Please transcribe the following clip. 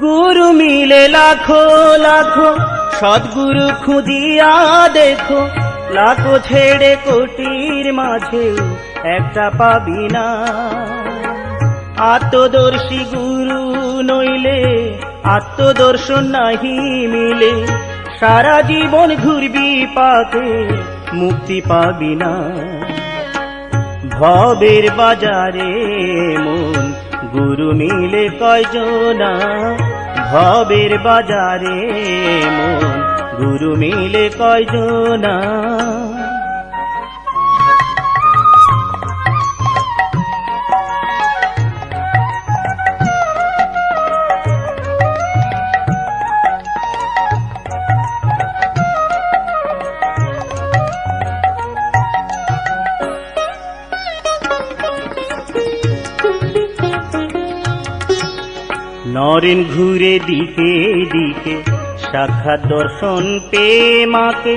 গুরু মিলে লাখো লাখো, সদ্গুরু খুঁজিয়া দেখো। লাখো ছেড়ে কোটির মাঝে একটা পাবি না। আত্মদর্শী গুরু নইলে, আত্মদর্শন নাহি মিলে। সারা জীবন ঘুরবি পাতে, মুক্তি পাবি না। ভবের বাজারে গুরু মিলে কয়জনা ভবের বাজারে মন। গুরু মিলে কয়জনা নরেন ঘুরে দিকে দিকে সাক্ষাৎ দর্শন পে মাকে